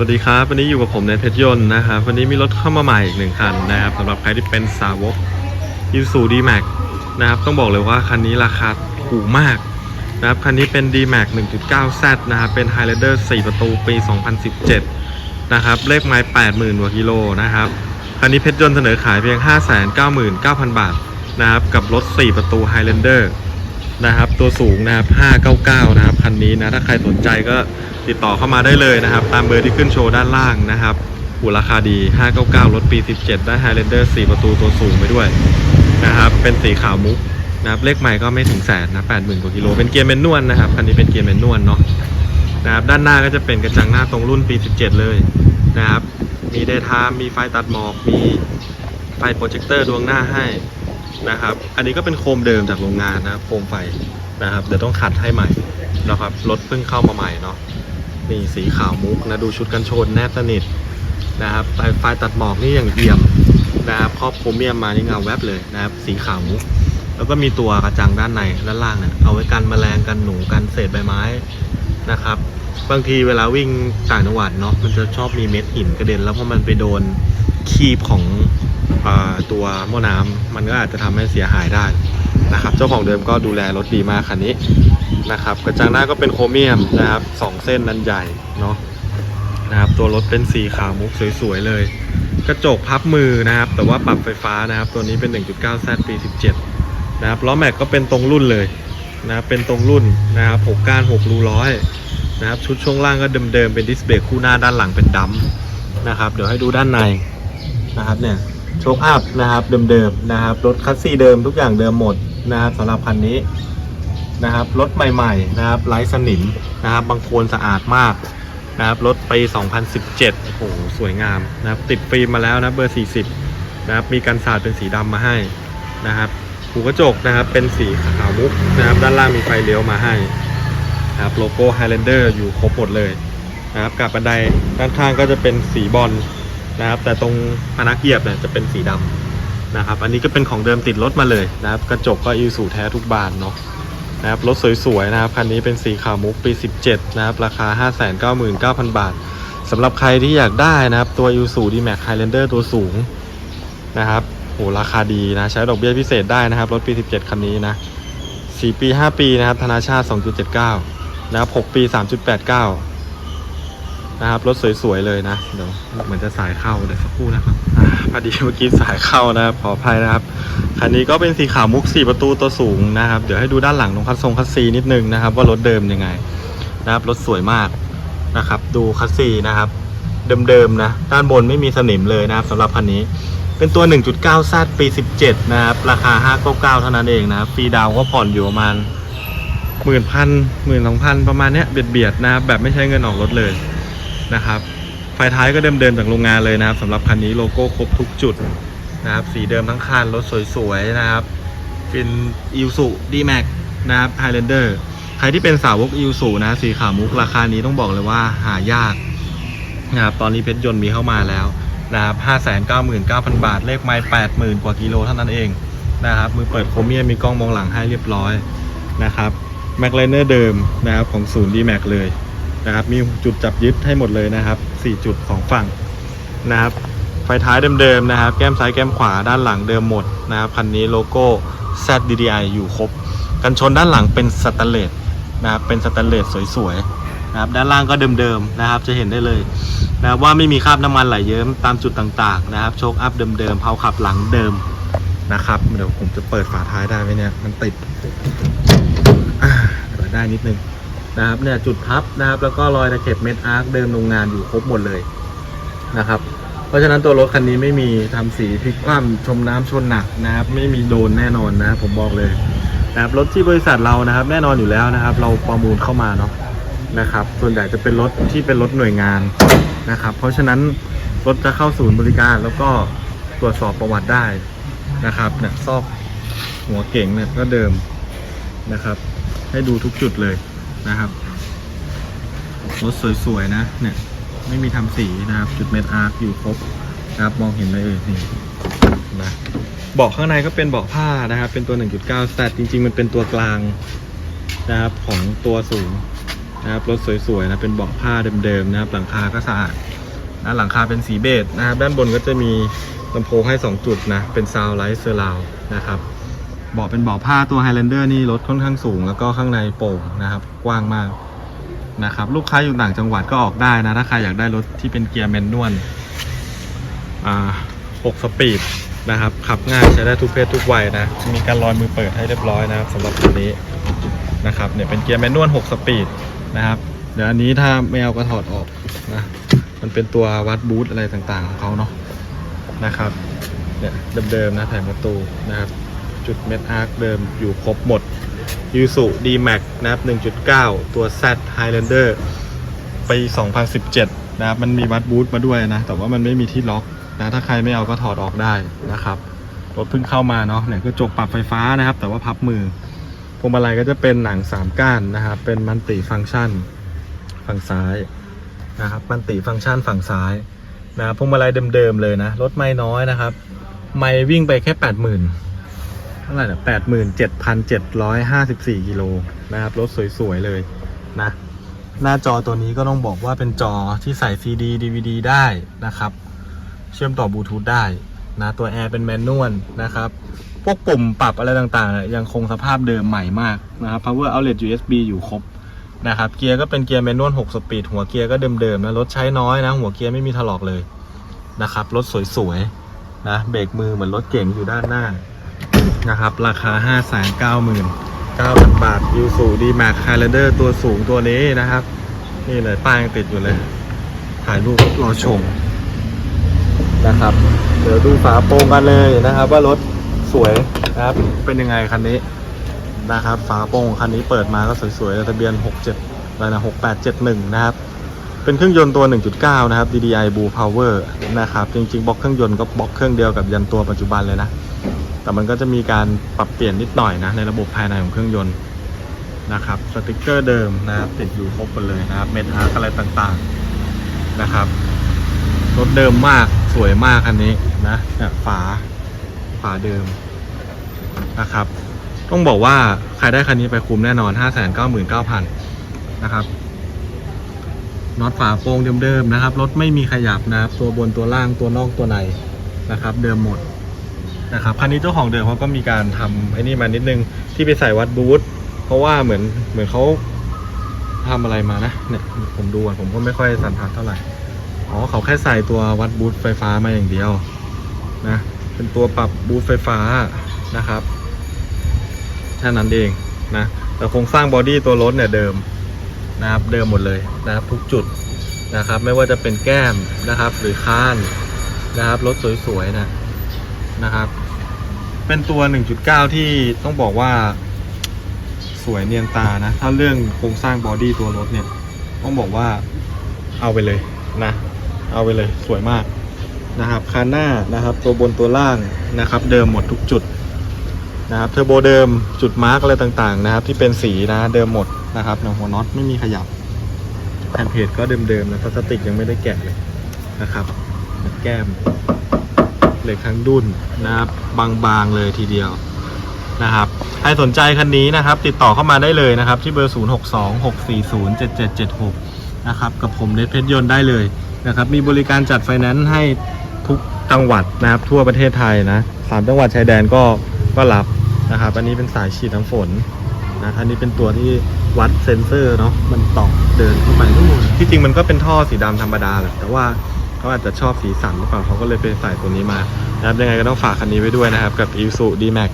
สวัสดีครับ วันนี้อยู่กับผมในเพชรยนต์นะครับ วันนี้มีรถเข้ามาใหม่อีกหนึ่งคันนะครับสำหรับใครที่เป็นสาวกยูซูดีแม็กนะครับต้องบอกเลยว่าคันนี้ราคาถูกมากนะครับคันนี้เป็น d m a x 1.9Z นะครับเป็น Highlander 4 ประตูปี 2017 นะครับเลขไม้80,000กว่ากิโลนะครับคันนี้เพชรยนต์เสนอขายเพียง 599,000 บาทนะครับกับรถ 4 ประตู Highlander นะครับตัวสูงนะครับ599 นะครับคันนี้นะถ้าใครสนใจก็ ติดต่อเข้ามาได้เลยนะครับ ตามเบอร์ที่ขึ้นโชว์ด้านล่างนะครับหูราคาดี 599 รถปี 17 ได้ Highlander 4 ประตูตัวสูงไปด้วยนะครับ เป็นสีขาวมุกนะครับ เลขใหม่ก็ไม่ถึงแสนนะ 80,000 กว่ากิโล เป็นเกียร์แมนนวลนะครับ คันนี้เป็นเกียร์แมนนวลเนาะ นะครับ ด้านหน้าก็จะเป็นกระจังหน้าตรงรุ่นปี 17 เลยนะครับ มีเดย์ไทม์มีไฟตัดหมอก มีไฟโปรเจคเตอร์ดวงหน้าให้นะครับ อันนี้ก็เป็นโคมเดิมจากโรงงานนะครับ โคมไฟนะครับ เดี๋ยวต้องขัดให้ใหม่นะครับ รถเพิ่งเข้ามาใหม่เนาะ นี่สีขาวมุกนะดูชุดกันชนแนบสนิทนะครับไฟตัดหมอกนี่อย่างเอี่ยมนะครับครอบโครเมียมมานี่เงาแวบเลยนะครับ สีขาวมุกแล้วก็มีตัวกระจังด้านในด้านล่างเนี่ยเอาไว้กันแมลงกันหนูกันเศษใบไม้นะครับ บางทีเวลาวิ่งต่างจังหวัดเนาะมันจะชอบมีเม็ดหินกระเด็น แล้วพอมันไปโดนคีบของอตัวหม้อน้ำมันก็อาจจะทำให้เสียหายได้นะครับ เจ้าของเดิมก็ดูแลรถดีมากคันนี้ นะครับกระจังหน้าก็เป็นโครเมียมนะครับสองเส้นนันใหญ่เนาะนะครับตัวรถเป็นสีขาวมุกสวยๆเลย กระจกพับมือนะครับ แต่ว่าปรับไฟฟ้านะครับ ตัวนี้เป็น 1.9 Z ปี 17 นะครับล้อแม็กก็เป็นตรงรุ่นเลยนะครับเป็นตรงรุ่นนะครับ6ก้าน6รูร้อยนะครับชุดช่วงล่างก็เดิมๆเป็นดิสเบรกคู่หน้าด้านหลังเป็นดัมนะครับเดี๋ยวให้ดูด้านในนะครับเนี่ยโชคอัพนะครับเดิมๆนะครับรถคัสซีเดิมทุกอย่างเดิมหมดนะครับสำหรับคันนี้ นะครับรถใหม่ๆนะครับไร้สนิมนะครับบางโคลนสะอาดมากนะครับรถปี 2017 โอ้โห สวยงามนะครับติดฟิล์มมาแล้วนะเบอร์ 40 นะครับมีกันสาดเป็นสีดำมาให้นะครับหูกระจกนะครับเป็นสีขาวมุกนะครับด้านล่างมีไฟเลี้ยวมาให้นะครับโลโก้ Highlander อยู่ครบหมดเลยนะครับกับบันไดด้านข้างก็จะเป็นสีบอลนะครับแต่ตรงพนักเหยียบเนี่ยจะเป็นสีดำนะครับอันนี้ก็เป็นของเดิมติดรถมาเลยนะครับกระจกก็อิสูแท้ทุกบานเนาะ นะครับรถสวยๆนะครับคันนี้เป็นสีขาวมุกปี 17 นะครับ ราคา 599,000 บาทสำหรับใครที่อยากได้นะครับตัว Isuzu D-Max Highlander ตัวสูงนะครับโหราคาดีนะ ใช้ดอกเบี้ยพิเศษได้นะครับ รถปี 17 คันนี้นะ 4 ปี 5 ปีนะครับธนาชาติ 2.79 นะครับ 6 ปี 3.89 นะครับรถสวยๆเลยนะเดี๋ยวเหมือนจะสายเข้าเดี๋ยวสักครู่นะครับพอดีเมื่อกี้สายเข้านะครับขออภัยนะครับคันนี้ก็เป็นสีขาวมุก4ประตูตัวสูงนะครับ เดี๋ยวให้ดูด้านหลังตรงคัสซงคัสซีนิดนึงนะครับ ว่ารถเดิมยังไงนะครับรถสวยมากนะครับ ดูคัสซีนะครับเดิมๆนะด้านบนไม่มีสนิมเลยนะครับสำหรับคันนี้เป็นตัว 1.9 z ปี 17 นะครับ ราคา 599 เท่านั้นเองนะครับฟรีดาวก็ผ่อนอยู่ประมาณหมื่นพันหมื่นสองพันประมาณเนี้ยเบียดๆนะครับแบบไม่ใช้เงินออกรถเลย นะครับไฟท้ายก็เดิมๆจากโรงงานเลยนะครับสำหรับคันนี้โลโก้ครบทุกจุดนะครับ สีเดิมทั้งคันรถสวยๆนะครับ เป็นอิวสุดีแม็กนะครับไฮแลนเดอร์ใครที่เป็นสาวกอิวสุนะสีขาวมุกราคานี้ต้องบอกเลยว่าหายากนะครับตอนนี้เพชรยนต์มีเข้ามาแล้วนะครับ599,000บาท เลขไม้80,000กว่ากิโลเท่านั้นเองนะครับมือเปิดโครเมียมมีกล้องมองหลังให้เรียบร้อยนะครับแม็กไลเนอร์เดิมนะครับของศูนย์ดีแม็กเลย นะครับ มีจุดจับยึดให้หมดเลยนะครับ 4 จุดสองฝั่งนะครับ ไฟท้ายเดิมๆนะครับ แก้มซ้ายแก้มขวาด้านหลังเดิมหมดนะครับคันนี้โลโก้ ZDDI อยู่ครบ กันชนด้านหลังเป็นสแตนเลสนะครับ เป็นสแตนเลสสวยๆนะครับ ด้านล่างก็เดิมๆนะครับ จะเห็นได้เลยนะครับว่าไม่มีคราบน้ำมันไหลเยิ้มตามจุดต่างๆ นะครับ โชคอัพเดิมๆเพาขับหลังเดิมนะครับ เดี๋ยวผมจะเปิดฝาท้ายได้ไหมเนี่ย มันติดอ่าเปิดได้นิดนึง นะครับเนี่ยจุดพับนะครับแล้วก็รอยตะเข็บเม็ดอาร์คเดิมโรงงานอยู่ครบหมดเลยนะครับเพราะฉะนั้นตัวรถคันนี้ไม่มีทำสีพลิกคว่ำชมน้ำชนหนักนะครับ ไม่มีโดนแน่นอนนะผมบอกเลยนะครับรถที่บริษัทเรานะครับ แน่นอนอยู่แล้วนะครับ เราประมูลเข้ามาเนาะนะครับ ส่วนใหญ่จะเป็นรถที่เป็นรถหน่วยงานนะครับ เพราะฉะนั้นรถจะเข้าศูนย์บริการแล้วก็ตรวจสอบประวัติได้นะครับเนี่ยซอกหัวเก่งเนี่ยก็เดิมนะครับ ให้ดูทุกจุดเลย นะครับรถสวยๆนะเนี่ยไม่มีทำสีนะครับ จุดเม็ดอาร์คอยู่ครบนะครับมองเห็นเลยเออนี่นะเบาะข้างในก็เป็นเบาะผ้านะครับ เป็นตัว 1.9แต่จริงๆ มันเป็นตัวกลางนะครับของตัวสูงนะครับรถสวยๆนะเป็นเบาะผ้าเดิมๆนะครับ หลังคาก็สะอาดนะหลังคาเป็นสีเบจนะครับ ด้านบนก็จะมีลำโพงให้ 2 จุดนะเป็นซาวไลท์เซอร์ราวนะครับ เบาะเป็นเบาะผ้าตัว Highlander นี่รถค่อนข้างสูง แล้วก็ข้างในโปร่งนะครับ กว้างมากนะครับ ลูกค้าอยู่ต่างจังหวัดก็ออกได้นะ ถ้าใครอยากได้รถที่เป็นเกียร์แมนนวลอ่า6สปีดนะครับ ขับง่ายใช้ได้ทุกเพศทุกวัยนะ มีการลอยมือเปิดให้เรียบร้อยนะครับสำหรับตัวนี้นะครับเนี่ยเป็นเกียร์แมนนวล6สปีดนะครับ เดี๋ยวอันนี้ถ้าไม่เอาก็ถอดออกนะมันเป็นตัววัดบูทอะไรต่างๆของเขาเนาะนะครับเนี่ยเดิมๆนะแผงประตูนะครับ จุดเม็ดอาร์คเดิมอยู่ครบหมดยูสุ D-Max นะครับ 1.9 ตัว Z Highlander ปี 2017 นะครับ มันมีวัดบูทมาด้วยนะ แต่ว่ามันไม่มีที่ล็อกนะ ถ้าใครไม่เอาก็ถอดออกได้นะครับ รถเพิ่งเข้ามาเนาะ เนี่ยก็จกปรับไฟฟ้านะครับ แต่ว่าพับมือ พวงมาลัยก็จะเป็นหนังสามก้านนะครับ เป็นมันติฟังก์ชันฝั่งซ้ายนะครับ มันติฟังก์ชันฝั่งซ้ายนะครับพวงมาลัยเดิมๆเลยนะ รถไม่น้อยนะครับ ไม่วิ่งไปแค่แปดหมื่น ท่าไหร่นะแปดหมื่นเจ็ดพันเจ็ดร้อยห้าสิบสี่กิโลนะครับ รถสวย ๆ เลยนะ หน้าจอตัวนี้ก็ต้องบอกว่าเป็นจอที่ใส่ CD DVD ได้นะครับ เชื่อมต่อบลูทูธได้นะตัวแอร์เป็นแมนนวลนะครับ พวกปุ่มปรับอะไรต่างๆเนี่ยยังคงสภาพเดิมใหม่มากนะครับ power outlet USB อยู่ครบนะครับเกียร์ก็เป็นเกียร์แมนนวล6สปีดหัวเกียร์ก็เดิมๆนะรถใช้น้อยนะ หัวเกียร์ไม่มีถลอกเลยนะครับรถสวยๆนะเบรกมือเหมือนรถเก่งอยู่ด้านหน้า นะครับ ราคา 5 9 9 0 0 0 บาทยูสูดีแม็กไฮเลเดอร์ตัวสูงตัวนี้นะครับ นี่เลยป้ายยังติดอยู่เลย ถ่ายรูปรอชมนะครับ เดี๋ยวดูฝาโปรงกันเลยนะครับ ว่ารถสวยนะครับ เป็นยังไงคันนี้นะครับ ฝาโปรงคันนี้เปิดมาก็สวยๆทะเบียน 67อะไรนะ6871 นะครับ เป็นเครื่องยนต์ตัว 1.9 นะครับ DDI Blue Power นะครับ จริงๆบล็อกเครื่องยนต์ก็บล็อกเครื่องเดียวกับยันตัวปัจจุบันเลยนะ แต่มันก็จะมีการปรับเปลี่ยนนิดหน่อยนะในระบบภายในของเครื่องยนต์นะครับสติกเกอร์เดิมนะครับติดอยู่ครบหมดเลยนะครับเมทอาร์อะไรต่างๆนะครับรถเดิมมากสวยมากคันนี้นะเนี่ยฝาฝาเดิมนะครับ ต้องบอกว่าใครได้คันนี้ไปคุ้มแน่นอน 5 9 9 0 0 0 นะครับน็อตฝาโปร่งเดิมๆนะครับรถไม่มีขยับนะครับตัวบนตัวล่างตัวนอกตัวในนะครับ เดิมหมด นะครับคันนี้เจ้าของเดิมเขาก็มีการทำไอ้นี่มานิดนึงที่ไปใส่วัดบูทเพราะว่าเหมือนเหมือนเขาทำอะไรมานะเนี่ยผมดูอะผมก็ไม่ค่อยสันทัดเท่าไหร่อ๋อเขาแค่ใส่ตัววัดบูทไฟฟ้ามาอย่างเดียวนะเป็นตัวปรับบูทไฟฟ้านะครับแค่นั้นเองนะแต่โครงสร้างบอดี้ตัวรถเนี่ยเดิมนะครับเดิมหมดเลยนะครับทุกจุดนะครับ ไม่ว่าจะเป็นแก้มนะครับ หรือข้านนะครับรถสวยๆนะ นะครับ เป็นตัว 1.9 ที่ต้องบอกว่า สวยเนียนตานะ ถ้าเรื่องโครงสร้างบอดี้ตัวรถเนี่ย ต้องบอกว่าเอาไปเลยนะ เอาไปเลยสวยมากนะครับคันหน้านะครับ ตัวบนตัวล่างนะครับ เดิมหมดทุกจุดนะครับเทอร์โบเดิมจุดมาร์กอะไรต่างๆนะครับ ที่เป็นสีนะเดิมหมดนะครับหนังหัวน็อตไม่มีขยับแผ่นเพจก็เดิมๆนะพลาสติกยังไม่ได้แกะเลยนะครับแก้ม เหล็กทั้งดุนนะครับบางๆเลยทีเดียวนะครับใครสนใจคันนี้นะครับ ติดต่อเข้ามาได้เลยนะครับ ที่เบอร์ 0626407776 นะครับ กับผมเนทเพชรยนต์ได้เลยนะครับ มีบริการจัดไฟแนนซ์ให้ทุกจังหวัดนะครับ ทั่วประเทศไทยนะสามจังหวัดชายแดนก็ก็รับนะครับ อันนี้เป็นสายฉีดน้ำฝนนะอันนี้เป็นตัวที่วัดเซนเซอร์เนาะมันต่อเดินเข้าไปนู่นที่จริงมันก็เป็นท่อสีดำธรรมดาแหละแต่ว่า เขาอาจจะชอบสีสันหรือเปล่าเขาก็เลยไปใส่ตัวนี้มานะครับยังไงก็ต้องฝากคันนี้ไว้ด้วยนะครับ กับ i s u D-Max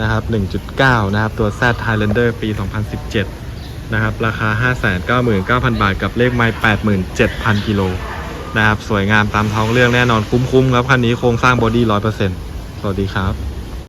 นะครับ 1.9 นะครับ ตัว Z Highlander ปี 2017 นะครับ ราคา 599,000 บาท กับเลขไมล์87,000 กิโลนะครับ สวยงามตามท้องเรื่องแน่นอนคุ้มๆครับ คันนี้โครงสร้างบอดี้ 100%สวัสดีครับ